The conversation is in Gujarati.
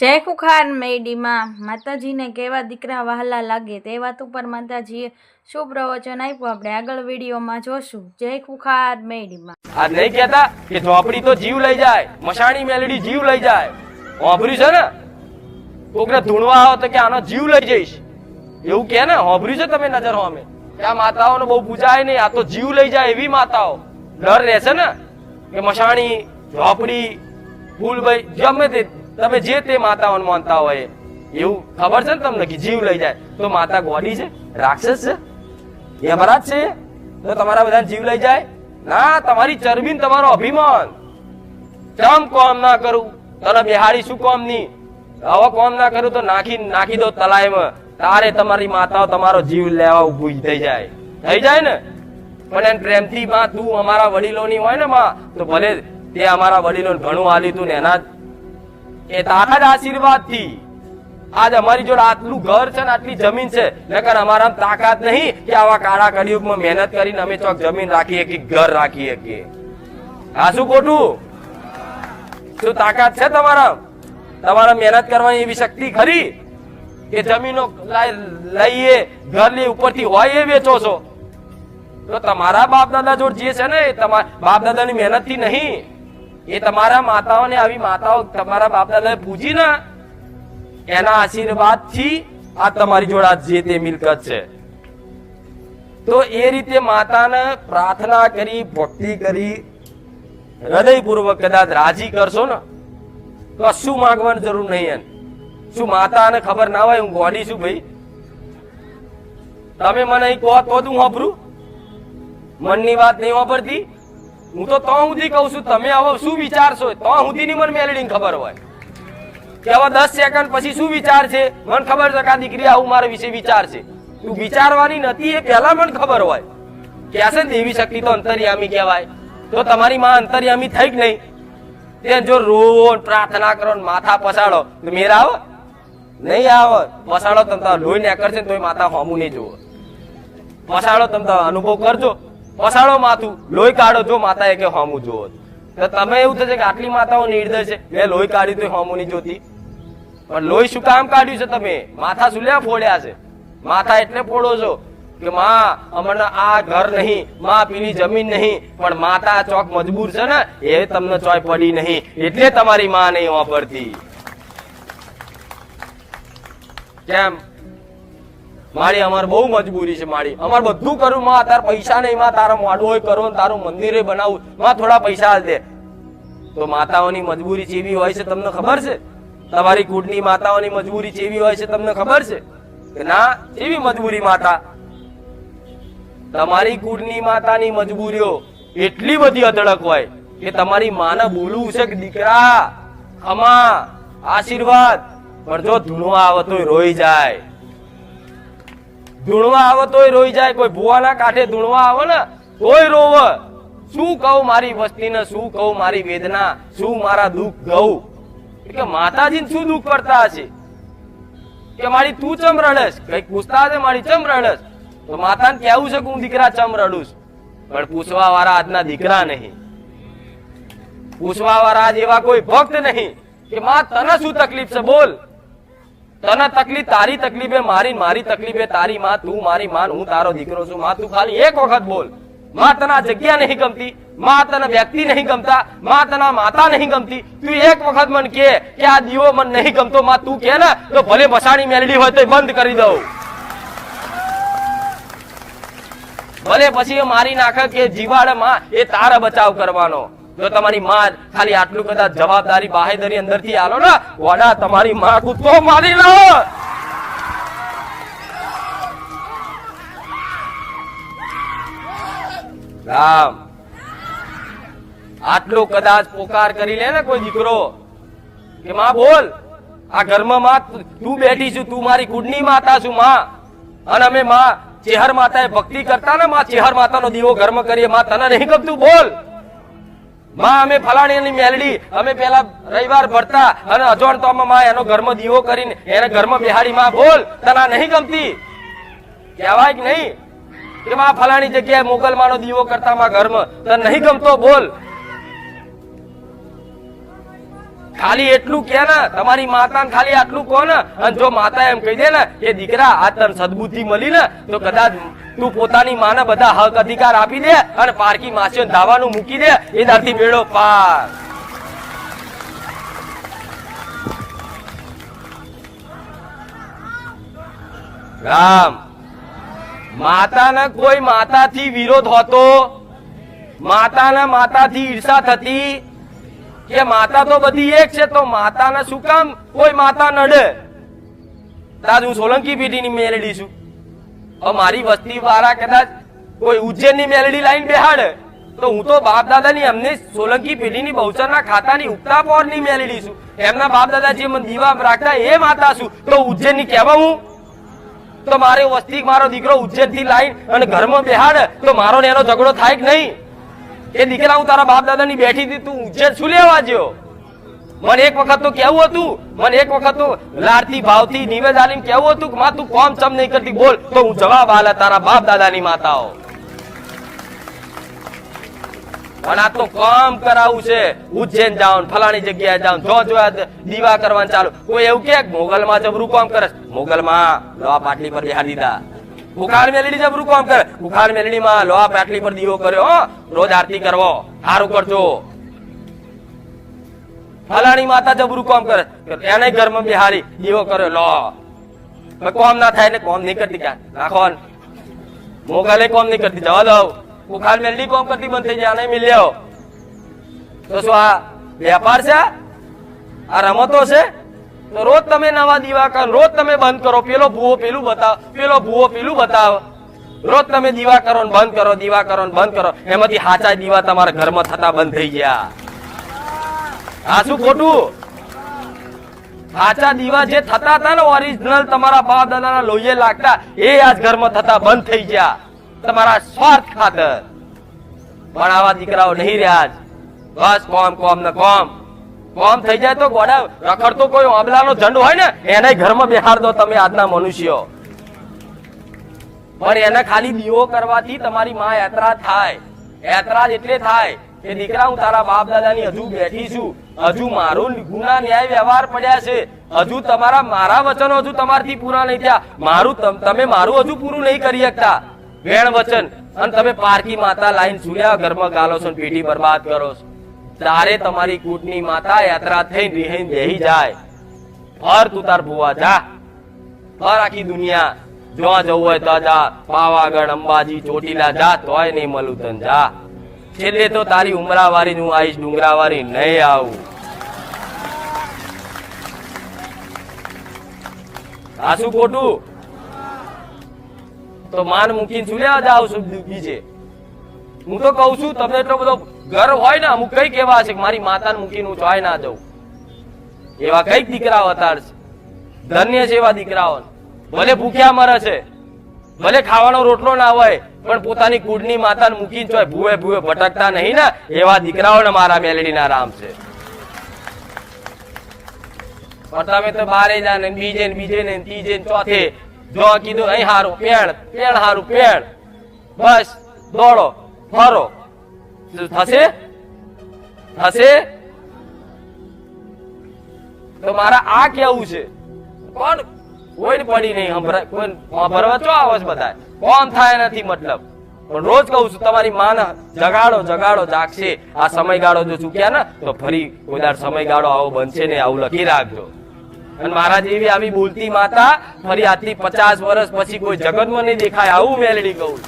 જય ખુખાર મેડીમાં. માતાજીને કેવા દીકરા વહાલા લાગે તે વાત ઉપર માતાજીએ શું પ્રવચન આપ્યું. આપણે આગળ વિડીયોમાં જોશું. જય મેડીમાં. આ નહીં કેતા કે ઝોપડી તો જીવ લઈ જાય મશાણી મેલડી જીવ લઈ જાય. હોભર્યું છે ને? કોકને ધૂણવા આવો તો કે આનો જીવ લઈ જઈશ. એવું કે ને, હોભર્યું છે તમે નજર હોમે કે આ માતાઓને બહુ પૂજાય નહીં, આ તો જીવ લઈ જાય એવી માતાઓ. ડર રહેશે ને? કે મશાણી ઝોપડી ફૂલભાઈ ગમે તે તમે જે તે માતાઓને માનતા હોય, એવું ખબર છે ને તમને કે જીવ લઈ જાય? તો માતા ગોડી છે? રાક્ષસ છે? યમરાજ છે? તો તમારા બધા જીવ લઈ જાય? ના, તમારી ચરબી તમારો અભિમાન. ચમ કોમ ના કરું? તને બિહારી શું કોમની? હવે કોમ ના કરું તો નાખી નાખી દો તલાઈમાં. તારે તમારી માતાઓ તમારો જીવ લેવા ઉભું થઈ જાય. થઈ જાય ને? પણ એને પ્રેમથી માં, તું અમારા વડીલોની હોય ને માં, તો ભલે તે અમારા વડીલો ઘણું આલ્યું તું ને એના એ તારા જ આશીર્વાદથી આજ અમારી જોડે આટલું ઘર છે ને આટલી જમીન છે, નકર અમારા તાકાત નહીં કે આવા કાળા કળિયુગમાં મહેનત કરીને અમે ચોક જમીન રાખીએ કે ઘર રાખીએ કે. આ શું ખોટું? શું તાકાત છે તમારા? તમારા મહેનત કરવાની એવી શક્તિ ખરી? કે જમીનો લાઈ- લઈએ, ઘર લઈ ઉપરથી હોય એ વેચો છો? તો તમારા બાપ દાદા જોડ જે છે ને તમારા બાપ દાદાની મહેનતથી નહીં. એ તમારા માતાઓને આવી માતાઓ તમારા બાપ દાદા પૂજી ને એના આશીર્વાદથી આ તમારી જોડે જે તે મિલકત છે. તો એ રીતે માતાને પ્રાર્થના કરી, ભક્તિ કરી, હૃદયપૂર્વક કદાચ રાજી કરશો ને, કશું માંગવાની જરૂર નહીં એને શું માતાને ખબર ના હોય હું ગોડી છું ભાઈ? તમે મને કહો તો જ હું વાપરું મનની વાત નહીં વાપરતી હું તો તો સુધી કહું છું, તમે આવો, શું વિચારશો તો સુધીની મને મેલડી ખબર હોય. કે હવે દસ સેકન્ડ પછી શું વિચાર છે? મને ખબર છે કે દીકરી આવું મારા વિશે વિચાર છે. તું વિચારવાની નથી, એ પહેલા મને ખબર હોય. કે ને દેવી શક્તિ તો અંતર્યામી કહેવાય. તો તમારી માં અંતર્યામી થઈ જ નહીં? તે જો રોવો પ્રાર્થના કરો ને માથા પસાડો, તો મેર આવો? નહીં આવો. પસાડો તમે લોહી નેકર છે તોય માથા હોમું નહીં જોવો પસાડો તમે અનુભવ કરજો. પસાડો માથું લોહી કાઢો જો માતા એ કે હોમું જોવો તો તમે એવું થશે કે આટલી માતાઓ નિર્દય છે. મેં લોહી કાઢ્યું તો હોમું નહીં જોતી. પણ લોહી શું કામ કાઢ્યું છે તમે? માથા લેવા ફોડ્યા છે. માથા એટલે ફોડો છો કે માં અમને આ ઘર નહીં, માં પીલી જમીન નહીં, પણ માતા ચોક મજબૂર છે ને, એ તમને ચોય પડી નહીં. એટલે તમારી માં નહીં વાપરતી. કેમ? મારી અમાર બહુ મજબૂરી છે, મારી. અમાર બધું કરું, માં તાર પૈસા નહીં, માં તારા મોડું કરો તારું મંદિરે બનાવું. માં થોડા પૈસા દે. તો માતાઓની મજબૂરી ચેવી હોય છે, તમને ખબર છે? તમારી કુટની માતાઓની મજબૂરી ચેવી હોય છે, તમને ખબર છે? કે ના, એવી મજબૂરી માતા? તમારી કુટની માતાની મજબૂરીઓ એટલી બધી અધડક હોય કે તમારી માને બોલવું છે કે દીકરા, ખમા, આશીર્વાદ. પણ જો ધૂણો આવે રોઈ જાય. ધૂણવા આવે તોય રોઈ જાય, કોઈ ભુવાના કાંઠે ધૂણવા આવે ને, તોય રોવ. શું કહું મારી વસ્તીને, શું કહું મારી વેદના, શું મારા દુઃખ ગઉં કે માતાજીને શું દુઃખ પડતા હશે? કે મારી તું ચમ રડસ કંઈક પૂછતા હશે મારી ચમ રડસ તો માતાને કેવું છે કે હું દીકરા ચમ રડું છું. પણ પૂછવા વાળા આજના દીકરા નહીં. પૂછવા વાળા આજ એવા કોઈ ભક્ત નહીં કે, માં, તને શું તકલીફ છે? બોલ. તને તકલીફ, તારી તકલીફે મારી મારી તકલીફે તારી માં, તું મારી માન હું તારો દીકરો છું. માં, તું ખાલી એક વખત બોલ. માં તને જગ્યા નહીં ગમતી, માં તને વ્યક્તિ નહીં ગમતા, માં તને માતા નહીં ગમતી. તું એક વખત મન કે કે આ દીવો મન નહીં ગમતો. માં, તું કે ને, તો ભલે મસાણી મેલડી હોય તો બંધ કરી દઉં. ભલે પછી મારી નાખે કે જીવાડે માં એ તારા બચાવ કરવાનો. જો તમારી માં ખાલી આટલું કદાચ જવાબદારી બાહેદરી અંદરથી આલો ને, વડા, તમારી માં કૂદકો મારી લો. રામ. આટલો કદાચ પોકાર કરી લે ને કોઈ દીકરો. કે માં બોલ, આ ઘરમાં માં તું બેઠી છું, તું મારી કુડની માતા છું, માં. અને અમે માં ચેહર માતાએ ભક્તિ કરતા ને, માં ચેહર માતાનો દીવો ઘરમાં કરીએ, માં તને નહીં ગમતું, બોલ. માં, અમે ફલાણીની મેલડી. અમે પેલા રવિવાર ભરતા અને અજોણતામાં માં એનો ઘરમાં દીવો કરીને એને ઘરમાં બિહારી માં, બોલ, તને નહીં ગમતી? કહેવાય કે નહીં? કે માં, ફલાણી જગ્યાએ મોગલમાનો દીવો કરતા માં ઘરમાં. તને નહીં ગમતો? બોલ. ખાલી એટલું કે ને, તમારી માતા ખાલી આટલું કહો ને, અને જો માતા એમ કહી દે ને કે દીકરા, આ તને સદબુદ્ધિ મળી ને, તો કદાચ તું પોતાની માને બધા હક અધિકાર આપી દે અને પારકી માસીઓ ધાવાનું મૂકી દે. એ દાથી બેડો પાર. રામ. માતાના કોઈ માતાથી વિરોધ હોતો, માતાના માતાથી ઈર્ષા થતી કે માતા તો બધી એક છે, તો માતાને શું કામ? કોઈ માતા નડે. તાજ હું સોલંકી પેઢીની મેલડી છું. હવે મારી વસ્તી વાળા કદાચ કોઈ ઉજ્જૈનની મેલડી લાઈન બેહાડે, તો હું તો બાપ દાદાની અમને સોલંકી પેઢીની બહુચરના ખાતાની ઉગતા પોરની મેલડી છું. એમના બાપ દાદા જે મને દીવા રાખતા એ માતા છું. તો ઉજ્જૈનની કહેવા હું? તો મારે વસ્તી, મારો દીકરો ઉજ્જૈનથી લાઈન અને ઘરમાં બેહાડે, તો મારો ને એનો ઝઘડો થાય કે નહીં? એ દીકરા, હું તારા બાપ દાદાની બેઠી હતી, તું ઉજ્જૈન શું લેવા જ્યો? મને એક વખત તો કેવું હતું, મને એક વખત તો લાડથી ભાવતી નિવેદ આલીમ કેવું હતું કે માં, તું કોમ ચમ નહીં કરતી, બોલ, તો હું જવાબ આલે તારા બાપ દાદાની માતાઓ. પણ આ તો કામ કરાવું છે, ઉજ્જૈન જાઓ ફલાણી જગ્યાએ ને જો જોયા દીવા કરવાનું ચાલુ. કોઈ એવું કે, મોગલમાં જબરું કામ કરે મોગલમાં માં પાટલી પર બિહાર દીધા. ઉખાડ મેલડી જબરું કામ કરે. ઉખાડ મેલડી માં લોહા પાટલી પર દીવો કર્યો રોજ આરતી કરવો. સારું કરજો ફલાણી માતા જબરું કામ કરે. એને ઘરમાં બિહારી દીવો કર્યો, લો. કોમ ના થાય ને કોમ નહીં કરતી ક્યાં? રાખો ને. મોગલે કોમ નહીં કરતી. જવા દો. ઉખાડ મેલડી કોમ કરતી બંધ થઈ જાય, આને મિલ્યો. તો શું આ વેપાર છે? આ રમતો છે? તો રોજ તમે નવા દીવા કરો, રોજ તમે બંધ કરો, પેલો ભૂવો પેલું બતાવ, પેલો ભૂવો પેલું બતાવ. રોજ તમે દીવા કરો ને બંધ કરો, દીવા કરો ને બંધ કરો. એમાંથી હાચા દીવા તમારા ઘરમાં થતા બંધ થઈ ગયા. આ શું ખોટું? હાચા દીવા જે થતા હતા ને ઓરિજિનલ તમારા બાપ દાદાના લોહીએ લાગતા, એ આજ ઘરમાં થતા બંધ થઈ ગયા. તમારા સ્વાર્થ ખાતર. પણ આવા દીકરાઓ નહીં રહ્યા. બસ કોમ કોમ ને કોમ. કોમ થઈ જાય તો ગોડા રખડતો કોઈ આંબલાનો ઝંડ હોય ને, એને ઘરમાં બેહાડ દો તમે આજના મનુષ્યો. પણ એને ખાલી દીવો કરવાથી તમારી માં યાત્રા થાય. યાત્રા એટલે થાય કે દીકરા, હું તારા બાપ દાદાની હજુ બેઠી છું. હજુ મારું ગુના ન્યાય વ્યવહાર પડ્યા છે. હજુ તમારા, મારા વચનો હજુ તમારથી પૂરા નહીં થયા. મારું તમે મારું હજુ પૂરું નહીં કરી શકતા. વેણ વચન. અને તમે પારકી માતા લાઈન સુર્યા ઘરમાં ગાલો છો પેટી બરબાદ કરો છો. તારે તમારી કૂટની માતા યાત્રા થઈ રિહાઈને દેહી જાય. ફર તું તાર ભુવા જા. ફર આખી દુનિયા. જ્યાં જવું હોય તો જા. પાવાગઢ, અંબાજી, ચોટીલા જા. તોય નહીં મળું તન જા. છેલ્લે તો તારી ઉમરાવારી હું આવીશ ડુંગરાવારી નહીં આવું. આ શું ખોટું? તો માન મૂકીને શું લેવા જાવ છું બીજે? હું તો કઉ છું, તમને એટલો બધો ગર્વ હોય ને, અમુક કંઈક એવા છે કે મારી માતાને મૂકીને હું જોઈ ના જઉં. એવા કંઈક દીકરાઓ અત્યારે ધન્ય છે એવા દીકરાઓ ભલે ભૂખ્યા મરે છે, ભલે ખાવાનો રોટલો ના હોય, પણ પોતાની કુડની માતાને મૂકીને ચોય ભૂવે ભૂવે ભટકતા નહીં ને, એવા દીકરાઓને મારા મેલડીના રામ છે. પણ તમે તો બારે જાને, બીજે ને બીજે ને, ત્રીજે ચોથે. જો કીધું, અહીં હારું, પેણ પેણ હારું, પેણ. બસ, દોડો, ફરો. થશે થશે તો મારા આ કેવું છે કોણ કોઈ પડી નહીં કોઈ ભરવા ચો આવાજ બધા કોણ થાય નથી મતલબ પણ રોજ કહું છું તમારી માને જગાડો જગાડો જાગશે આ સમયગાળો જો ચૂક્યા ને તો ફરી કોઈ સમયગાળો આવો બનશે ને આવું લખી રાખજો અને મારા જેવી આવી બોલતી માતા ફરી આજથી પચાસ વર્ષ પછી કોઈ જગતમાં નહીં દેખાય આવું મેલડી કહું.